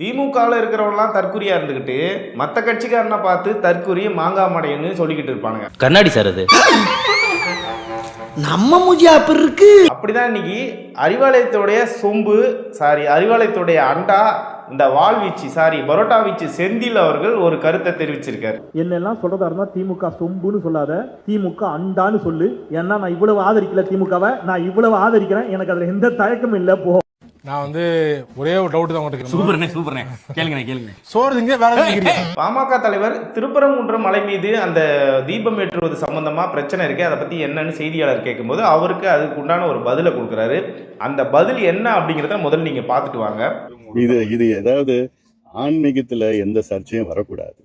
திமுகவில் இருக்கிறவங்களாம் தற்குறியா இருந்துக்கிட்டு மற்ற கட்சிக்காரனை பார்த்து தற்குறி மாங்காய் மடையன்னு சொல்லிக்கிட்டு இருப்பானுங்க. கண்ணாடி சார் அது. நம்ம மூஞ்சி அப்படி இருக்கு. அப்படிதான் இன்னைக்கு அறிவாலயத்துடைய சொம்பு சாரி அறிவாலயத்துடைய அண்டா இந்த வாள் வீச்சு சாரி பரோட்டா வீச்சு செந்தில் அவர்கள் ஒரு கருத்தை தெரிவிச்சிருக்காரு. என்னெல்லாம் சொல்றதா இருந்தா திமுக சொம்புன்னு சொல்லாத திமுக அண்டான்னு சொல்லு. ஏன்னா நான் இவ்வளவு ஆதரிக்கல திமுகவை நான் இவ்வளவு ஆதரிக்கிறேன் எனக்கு அதுல எந்த தயக்கமும் இல்ல போ. நான் வந்து ஒரே ஒரு டவுட் தான் உங்களுக்கு. சூப்பர்ண்ணே சூப்பர்ண்ணே. கேளுங்கண்ணே கேளுங்க சோறு திங்க வேற? பாமக தலைவர் திருப்பரங்குன்றம் மலை மீது அந்த தீபம் ஏற்றுவது சம்பந்தமா பிரச்சனை இருக்கு அதை பத்தி என்னன்னு செய்தியாளர் கேட்கும்போது அவருக்கு அதுக்கு உண்டான ஒரு பதிலை கொடுக்குறாரு. அந்த பதில் என்ன அப்படிங்கிறத முதல்ல நீங்க பார்த்துட்டு வாங்க. இது இது ஏதாவது ஆன்மீகத்துல எந்த சர்ச்சையும் வரக்கூடாது.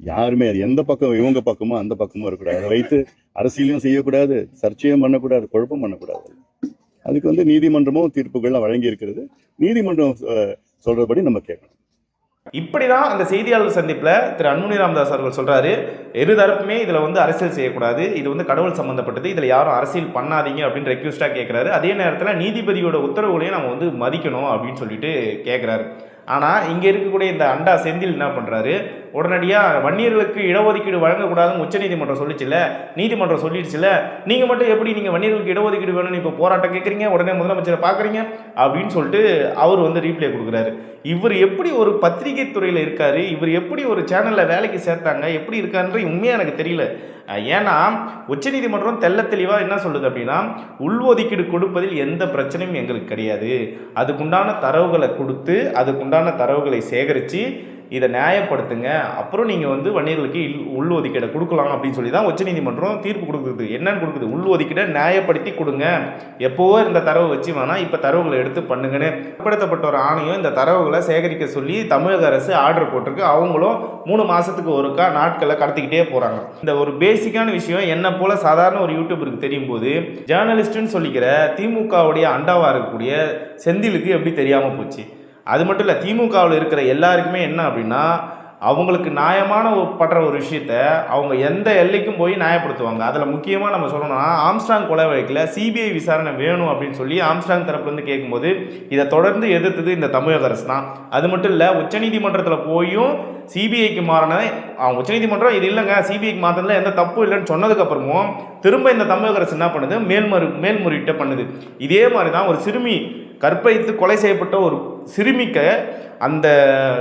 யாருமே அது எந்த பக்கம் இவங்க பக்கமோ அந்த பக்கமும் வரக்கூடாது அதை வைத்து அரசியலும் செய்யக்கூடாது சர்ச்சையும் பண்ணக்கூடாது குழப்பம் பண்ணக்கூடாது. அதுக்கு வந்து நீதிமன்றமும் தீர்ப்புகள்லாம் வழங்கி இருக்கிறது நீதிமன்றம் சொல்றபடி நம்ம கேட்கணும். இப்படிதான் அந்த செய்தியாளர் சந்திப்பில் திரு அன்புமணி ராமதாஸ் அவர்கள் சொல்றாரு. இரு தரப்புமே இதுல வந்து அரசியல் செய்யக்கூடாது. இது வந்து கடவுள் சம்பந்தப்பட்டது. இதுல யாரும் அரசியல் பண்ணாதீங்க அப்படின்னு ரெக்வஸ்டா கேட்கிறாரு அதே நேரத்தில் நீதிபதியோட உத்தரவுகளையும் நம்ம வந்து மதிக்கணும் அப்படின்னு சொல்லிட்டு கேட்கிறாரு ஆனால் இங்கே இருக்கக்கூடிய இந்த அண்டா செந்தில் என்ன பண்ணுறாரு உடனடியாக வன்னியர்களுக்கு இடஒதுக்கீடு வழங்கக்கூடாதுன்னு உச்சநீதிமன்றம் சொல்லிச்சுல நீதிமன்றம் சொல்லிடுச்சுல நீங்கள் மட்டும் எப்படி நீங்கள் வன்னியர்களுக்கு இடஒதுக்கீடு வேணும்னு இப்போ போராட்டம் கேட்குறீங்க? உடனே முதலமைச்சரை பார்க்குறீங்க? அப்படின்னு சொல்லிட்டு அவர் வந்து ரீப்ளே கொடுக்குறாரு. இவர் எப்படி ஒரு பத்திரிகை துறையில் இருக்கார்? இவர் எப்படி ஒரு சேனலில் வேலைக்கு சேர்த்தாங்க? எப்படி இருக்காருன்ற உண்மையாக எனக்கு தெரியல. ஏன்னா உச்சநீதிமன்றம் தெல்ல தெளிவாக என்ன சொல்லுது அப்படின்னா உள்ஒதுக்கீடு கொடுப்பதில் எந்த பிரச்சனையும் எங்களுக்கு கிடையாது. அதுக்குண்டான தரவுகளை கொடுத்து அதுக்குண்டான தரவுகளை சேகரித்து இதை நியாயப்படுத்துங்க. அப்புறம் நீங்கள் வந்து வன்னியர்களுக்கு இல் உள் ஒதுக்கீடை கொடுக்கலாம் அப்படின்னு சொல்லி தான் உச்சநீதிமன்றம் தீர்ப்பு கொடுக்குது. என்னன்னு கொடுக்குது? உள் ஒதுக்கீடை நியாயப்படுத்தி கொடுங்க. எப்போவோ இந்த தரவை வச்சு வேணால் இப்போ தரவுகளை எடுத்து பண்ணுங்கன்னு பிற்படுத்தப்பட்ட ஒரு ஆணையம் இந்த தரவுகளை சேகரிக்க சொல்லி தமிழக அரசு ஆர்டர் போட்டிருக்கு. அவங்களும் மூணு மாதத்துக்கு ஒருக்கா நாட்களை கடத்திக்கிட்டே போகிறாங்க இந்த ஒரு பேசிக்கான விஷயம் என்ன போல் சாதாரண ஒரு யூடியூபருக்கு தெரியும் போது ஜேர்னலிஸ்ட்டுன்னு சொல்லிக்கிற திமுகவுடைய அண்டாவாக இருக்கக்கூடிய செந்திலுக்கு எப்படி தெரியாமல் போச்சு? அது மட்டும் இல்லை திமுகவில் இருக்கிற எல்லாருக்குமே என்ன அப்படின்னா அவங்களுக்கு நியாயமான படுற ஒரு விஷயத்த அவங்க எந்த எல்லைக்கும் போய் நியாயப்படுத்துவாங்க. அதில் முக்கியமாக நம்ம சொல்லணும்னா ஆம்ஸ்டாங் கொலை வழக்கில் சிபிஐ விசாரணை வேணும் அப்படின்னு சொல்லி ஆம்ஸ்டாங் தரப்புலேருந்து கேட்கும்போது இதை தொடர்ந்து எதிர்த்தது இந்த தமிழக அரசு தான். அது மட்டும் இல்லை உச்சநீதிமன்றத்தில் போயும் சிபிஐக்கு மாறின அவங்க உச்சநீதிமன்றம் இது இல்லைங்க சிபிஐக்கு மாற்றினதுல எந்த தப்பும் இல்லைன்னு சொன்னதுக்கப்புறமும் திரும்ப இந்த தமிழக அரசு என்ன பண்ணுது? மேல்மறு மேல்முறையீட்டை பண்ணுது. இதே மாதிரி தான் ஒரு சிறுமி கற்பழித்து கொலை செய்யப்பட்ட ஒரு சிறுமிக்க அந்த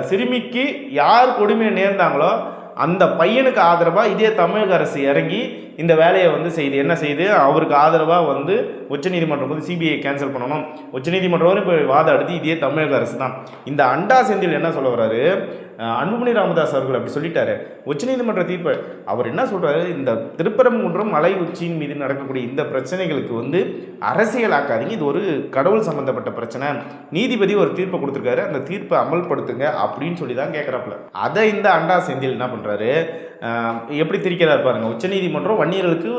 சிறுமிக்கு யார் கொடுமை நேர்ந்தாங்களோ அந்த பையனுக்கு ஆதரவாக இதே தமிழக அரசு இறங்கி இந்த வேலையை வந்து செய்து என்ன செய்து அவருக்கு ஆதரவாக வந்து உச்சநீதிமன்றம் வந்து சிபிஐ கேன்சல் பண்ணணும். உச்சநீதிமன்றம் இப்போ வாதம் அடுத்து இதே தமிழக அரசு தான். இந்த அண்டா செந்தில் என்ன சொல்ல வர்றாரு அன்புமணி ராமதாஸ் அவர்கள் அப்படி சொல்லிட்டாரு. உச்சநீதிமன்ற தீர்ப்பு அவர் என்ன சொல்றாரு? இந்த திருப்பரங்குன்றம் மலை உச்சியின் மீது நடக்கக்கூடிய இந்த பிரச்சனைகளுக்கு வந்து அரசியலாக்காதீங்க. இது ஒரு கடவுள் சம்பந்தப்பட்ட பிரச்சனை. நீதிபதி ஒரு தீர்ப்பை கொடுத்துருக்காரு. அந்த தீர்ப்பை அமல்படுத்துங்க அப்படின்னு சொல்லி தான் கேட்குறாப்புல அதை இந்த அண்டா செந்தில் என்ன பண்றாரு? எப்படி திரிக்கிறார் பாருங்க. உச்சநீதிமன்றம் வன்னியர்களுக்கு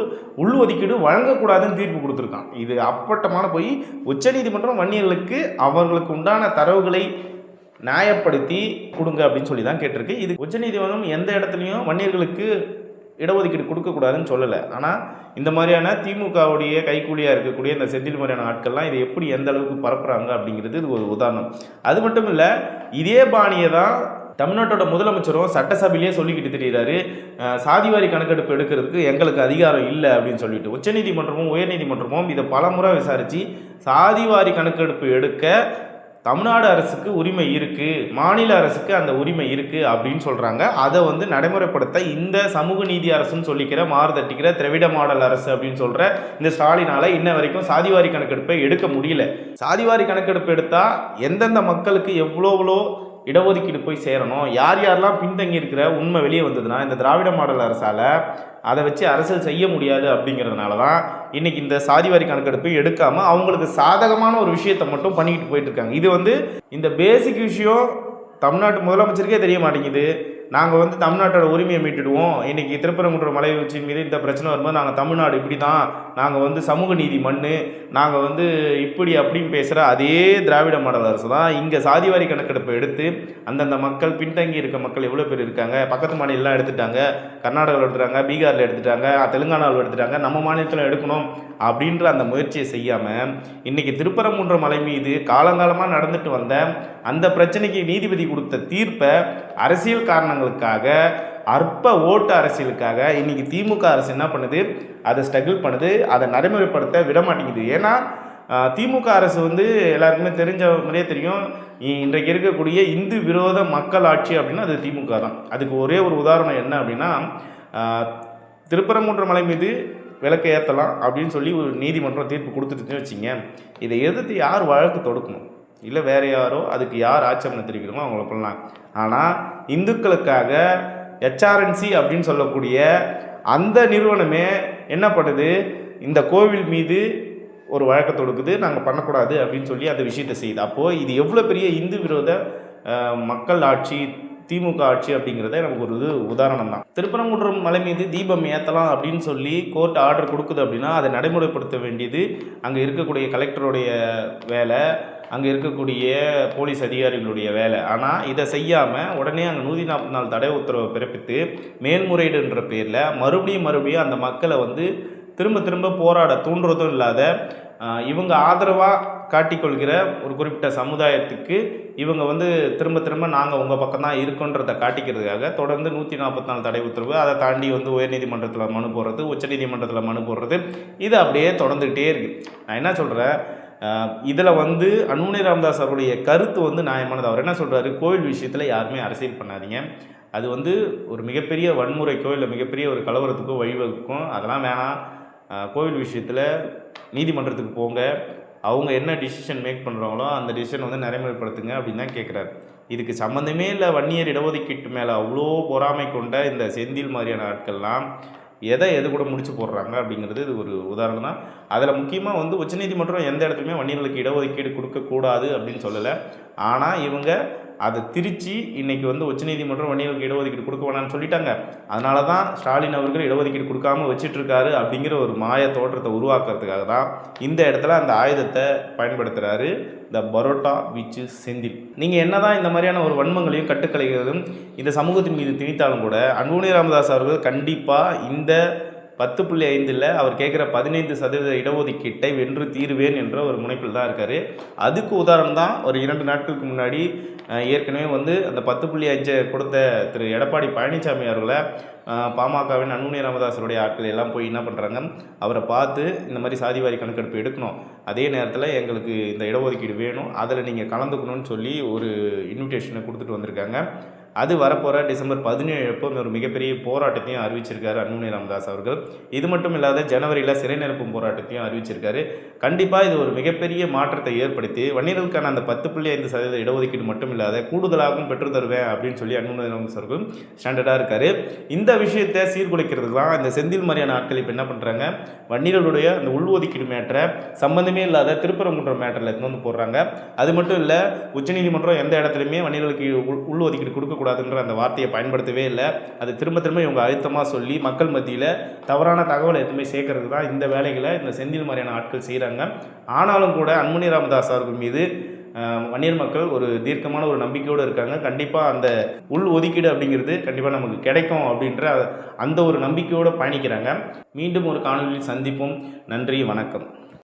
உள் ஒதுக்கீடு வழங்கக்கூடாதுன்னு தீர்ப்பு கொடுத்துருக்கான். இது அப்பட்டமான போய். உச்சநீதிமன்றம் வன்னியர்களுக்கு அவர்களுக்கு உண்டான தரவுகளை நியாயப்படுத்தி கொடுங்க அப்படின்னு சொல்லி தான் கேட்டிருக்கு. இது உச்சநீதிமன்றம் எந்த இடத்துலையும் வன்னியர்களுக்கு இடஒதுக்கீடு கொடுக்கக்கூடாதுன்னு சொல்லலை. ஆனால் இந்த மாதிரியான திமுகவுடைய கைக்கூலியாக இருக்கக்கூடிய இந்த செந்தில் மாதிரியான ஆட்கள்லாம் இதை எப்படி எந்த அளவுக்கு பரப்புகிறாங்க அப்படிங்கிறது இது ஒரு உதாரணம். அது மட்டும் இல்லை இதே பாணியை தான் தமிழ்நாட்டோட முதலமைச்சரும் சட்டசபையிலேயே சொல்லிக்கிட்டு தெரிகிறாரு சாதிவாரி கணக்கெடுப்பு எடுக்கிறதுக்கு எங்களுக்கு அதிகாரம் இல்லை அப்படின்னு சொல்லிட்டு. உச்சநீதிமன்றமும் உயர்நீதிமன்றமும் இதை பலமுறை விசாரித்து சாதிவாரி கணக்கெடுப்பு எடுக்க தமிழ்நாடு அரசுக்கு உரிமை இருக்குது மாநில அரசுக்கு அந்த உரிமை இருக்குது அப்படின்னு சொல்கிறாங்க அதை வந்து நடைமுறைப்படுத்த இந்த சமூக நீதி அரசுன்னு சொல்லிக்கிற மாறுதட்டிக்கிற திராவிட மாடல் அரசு அப்படின்னு சொல்கிற இந்த ஸ்டாலினால் இன்ன வரைக்கும் சாதிவாரி கணக்கெடுப்பை எடுக்க முடியல. சாதிவாரி கணக்கெடுப்பு எடுத்தால் எந்தெந்த மக்களுக்கு எவ்வளோ எவ்வளோ இடஒதுக்கீடு போய் சேரணும். யார் யாரெல்லாம் பின்தங்கி இருக்கிற உண்மை வெளியே வந்ததுன்னா இந்த திராவிட மாடல் அரசால் அதை வச்சு அரசியல் செய்ய முடியாது அப்படிங்கிறதுனால தான் இன்னைக்கு இந்த சாதிவாரி கணக்கெடுப்பு எடுக்காமல் அவங்களுக்கு சாதகமான ஒரு விஷயத்தை மட்டும் பண்ணிக்கிட்டு போயிட்டு இருக்காங்க. இது வந்து இந்த பேசிக் விஷயம் தமிழ்நாட்டு முதலமைச்சருக்கே தெரிய மாட்டேங்குது. நாங்கள் வந்து தமிழ்நாட்டோட உரிமையை மீட்டுடுவோம். இன்றைக்கி திருப்பரங்குன்ற மலை உச்சியின் மீது இந்த பிரச்சனை வரும்போது நாங்கள் தமிழ்நாடு இப்படி தான் நாங்கள் வந்து சமூக நீதி மண்ணு. நாங்கள் வந்து இப்படி அப்படின்னு பேசுகிற அதே திராவிட மாடல் அரசு தான். இங்கே சாதிவாரி கணக்கெடுப்பை எடுத்து அந்தந்த மக்கள் பின்தங்கி இருக்க மக்கள் எவ்வளோ பேர் இருக்காங்க? பக்கத்து மாநிலம் எடுத்துட்டாங்க. கர்நாடகாவில் எடுத்துட்டாங்க பீகாரில் எடுத்துட்டாங்க தெலுங்கானாவில் எடுத்துட்டாங்க. நம்ம மாநிலத்தில் எடுக்கணும் அப்படின்ற அந்த முயற்சியை செய்யாமல் இன்றைக்கி திருப்பரங்குன்ற மலை மீது காலங்காலமாக நடந்துட்டு வந்த அந்த பிரச்சனைக்கு நீதிபதி கொடுத்த தீர்ப்பை அரசியல் காரணங்களுக்காக அற்ப ஓட்டு அரசியலுக்காக இன்றைக்கி திமுக அரசு என்ன பண்ணுது? அதை ஸ்ட்ரகிள் பண்ணுது. அதை நடைமுறைப்படுத்த விட மாட்டேங்குது. ஏன்னா திமுக அரசு வந்து எல்லாருக்குமே தெரிஞ்ச மாதிரியே தெரியும் இன்றைக்கு இருக்கக்கூடிய இந்து விரோத மக்கள் ஆட்சி அப்படின்னா அது திமுக தான். அதுக்கு ஒரே ஒரு உதாரணம் என்ன அப்படின்னா திருப்பரங்குன்ற மலை மீது விளக்கை ஏற்றலாம் அப்படின்னு சொல்லி ஒரு நீதிமன்றம் தீர்ப்பு கொடுத்துட்டுன்னு வச்சிங்க இதை எதிர்த்து யார் வழக்கு தொடுக்கணும்? இல்லை வேறு யாரோ அதுக்கு யார் ஆட்சேபனை தெரிவிக்கணுமோ அவங்கள பண்ணலாம் ஆனால் இந்துக்களுக்காக ஹெச்ஆர்என்சி அப்படின்னு சொல்லக்கூடிய அந்த நிறுவனமே என்ன பண்ணுது? இந்த கோவில் மீது ஒரு வழக்கத்தை கொடுக்குது நாங்கள் பண்ணக்கூடாது அப்படின்னு சொல்லி அந்த விஷயத்தை செய்யுது. அப்போது இது எவ்வளோ பெரிய இந்து விரோத மக்கள் ஆட்சி திமுக ஆட்சி அப்படிங்கிறத நமக்கு ஒரு இது உதாரணம் தான். திருப்பரங்குன்றம் மலை மீது தீபம் ஏற்றலாம் அப்படின்னு சொல்லி கோர்ட் ஆர்டர் கொடுக்குது அப்படின்னா அதை நடைமுறைப்படுத்த வேண்டியது அங்கே இருக்கக்கூடிய கலெக்டருடைய வேலை. அங்கே இருக்கக்கூடிய போலீஸ் அதிகாரிகளுடைய வேலை. ஆனால் இதை செய்யாமல் உடனே அங்கே நூற்றி நாற்பத்தி நாலு தடை உத்தரவை பிறப்பித்து மேல்முறையீடுன்ற பேரில் மறுபடியும் மறுபடியும் அந்த மக்களை வந்து திரும்ப திரும்ப போராட தூண்டுறதும் இல்லாத இவங்க ஆதரவாக காட்டிக்கொள்கிற ஒரு குறிப்பிட்ட சமுதாயத்துக்கு இவங்க வந்து திரும்ப திரும்ப நாங்கள் உங்கள் பக்கம் தான் இருக்கோன்றதை காட்டிக்கிறதுக்காக தொடர்ந்து நூற்றி நாற்பத்தி நாலு தடை உத்தரவு அதை தாண்டி வந்து உயர்நீதிமன்றத்தில் மனு போடுறது உச்சநீதிமன்றத்தில் மனு போடுறது இது அப்படியே தொடர்ந்துக்கிட்டே இருக்குது நான் என்ன சொல்கிறேன் இதில் வந்து அன்புமணி ராமதாஸ் அவருடைய கருத்து வந்து நியாயமானது. அவர் என்ன சொல்கிறாரு கோவில் விஷயத்தில் யாருமே அரசியல் பண்ணாதீங்க. அது வந்து ஒரு மிகப்பெரிய வன்முறைக்கோ இல்லை மிகப்பெரிய ஒரு கலவரத்துக்கோ வழிவகுக்கும். அதெல்லாம் வேணாம். கோவில் விஷயத்தில் நீதிமன்றத்துக்கு போங்க. அவங்க என்ன டிசிஷன் மேக் பண்ணுறாங்களோ அந்த டிசிஷன் வந்து நடைமுறைப்படுத்துங்க அப்படின்னு தான் கேட்குறாரு இதுக்கு சம்மந்தமே இல்லை வன்னியர் இடஒதுக்கீட்டு மேலே அவ்வளோ பொறாமை கொண்ட இந்த செந்தில் மாதிரியான ஆட்கள்லாம். எதை எது கூட முடிச்சு போடுறாங்க அப்படிங்கிறது இது ஒரு உதாரணம் தான். அதில் முக்கியமாக வந்து உச்சநீதிமன்றம் எந்த இடத்துலையுமே வன்னியர்களுக்கு இடஒதுக்கீடு கொடுக்கக்கூடாது அப்படின்னு சொல்லலை. ஆனால் இவங்க அதை திருச்சி இன்னைக்கு வந்து உச்சநீதிமன்றம் வன்னியர்களுக்கு இடஒதுக்கீடு கொடுக்க வேணாம்னு சொல்லிட்டாங்க. அதனால தான் ஸ்டாலின் அவர்கள் இடஒதுக்கீடு கொடுக்காம வச்சிட்டு இருக்காரு அப்படிங்கிற ஒரு மாய தோற்றத்தை உருவாக்குறதுக்காக தான் இந்த இடத்துல அந்த ஆயுதத்தை பயன்படுத்துகிறாரு த பரோட்டா விச்சு செந்தில். நீங்கள் என்னதான் இந்த மாதிரியான ஒரு வன்மங்களையும் கட்டுக்கலைகளும் இந்த சமூகத்தின் மீது திணித்தாலும் கூட அன்புமணி ராமதாஸ் அவர்கள் கண்டிப்பாக இந்த பத்து புள்ளி ஐந்தில் அவர் கேட்குற பதினைந்து சதவீத இடஒதுக்கீட்டை வென்று தீருவேன் என்ற ஒரு முனைப்பில் தான் இருக்கார். அதுக்கு உதாரணம் தான் ஒரு இரண்டு நாட்களுக்கு முன்னாடி ஏற்கனவே வந்து அந்த பத்து புள்ளி அஞ்சை கொடுத்த திரு எடப்பாடி பழனிசாமி அவர்களை பாமகவின் அன்புமணி ராமதாசருடைய ஆட்கள் எல்லாம் போய் என்ன பண்ணுறாங்க அவரை பார்த்து இந்த மாதிரி சாதிவாரி கணக்கெடுப்பு எடுக்கணும். அதே நேரத்தில் எங்களுக்கு இந்த இடஒதுக்கீடு வேணும். அதில் நீங்கள் கலந்துக்கணும்னு சொல்லி ஒரு இன்விடேஷனை கொடுத்துட்டு வந்திருக்காங்க. அது வரப்போகிற டிசம்பர் பதினேழு அப்போ ஒரு மிகப்பெரிய போராட்டத்தையும் அறிவிச்சிருக்காரு அன்புமணி ராமதாஸ் அவர்கள். இது மட்டும் இல்லாத ஜனவரியில் சிறை நிரப்பும் போராட்டத்தையும் அறிவிச்சிருக்காரு. கண்டிப்பாக இது ஒரு மிகப்பெரிய மாற்றத்தை ஏற்படுத்தி வன்னியர்களுக்கான அந்த பத்து புள்ளி ஐந்து சதவீத இடஒதுக்கீடு மட்டும் இல்லாத கூடுதலாகவும் பெற்று தருவேன் அப்படின்னு சொல்லி அன்புமணி ராமதாஸ் அவர்கள் ஸ்டாண்டர்டாக இருக்கார். இந்த விஷயத்தை சீர்குலைக்கிறதுக்கு தான் இந்த செந்தில் மாதிரியான ஆட்கள் இப்போ என்ன பண்ணுறாங்க வன்னியர்களுடைய அந்த உள்ஒதுக்கீடு மேட்டரை சம்பந்தமே இல்லாத திருப்பரங்குன்றம் மேட்டரில் எடுத்து வந்து போடுறாங்க. அது மட்டும் இல்லை உச்சநீதிமன்றம் எந்த இடத்துலையுமே வன்னியர்களுக்கு உள் கொடுக்க கொடுக்கக்கூடாதுன்ற அந்த வார்த்தையை பயன்படுத்தவே இல்லை. அது திரும்ப திரும்ப இவங்க அழுத்தமாக சொல்லி மக்கள் மத்தியில் தவறான தகவலை எதுவுமே சேர்க்கறது தான் இந்த வேலைகளை இந்த செந்தில் மாதிரியான ஆட்கள் செய்கிறாங்க ஆனாலும் கூட அன்புமணி ராமதாஸ் அவர்கள் மீது வன்னியர் மக்கள் ஒரு தீர்க்கமான ஒரு நம்பிக்கையோடு இருக்காங்க. கண்டிப்பாக அந்த உள் ஒதுக்கீடு அப்படிங்கிறது கண்டிப்பாக நமக்கு கிடைக்கும் அப்படின்ற அந்த ஒரு நம்பிக்கையோடு பயணிக்கிறாங்க. மீண்டும் ஒரு காணொலியில் சந்திப்போம். நன்றி வணக்கம்.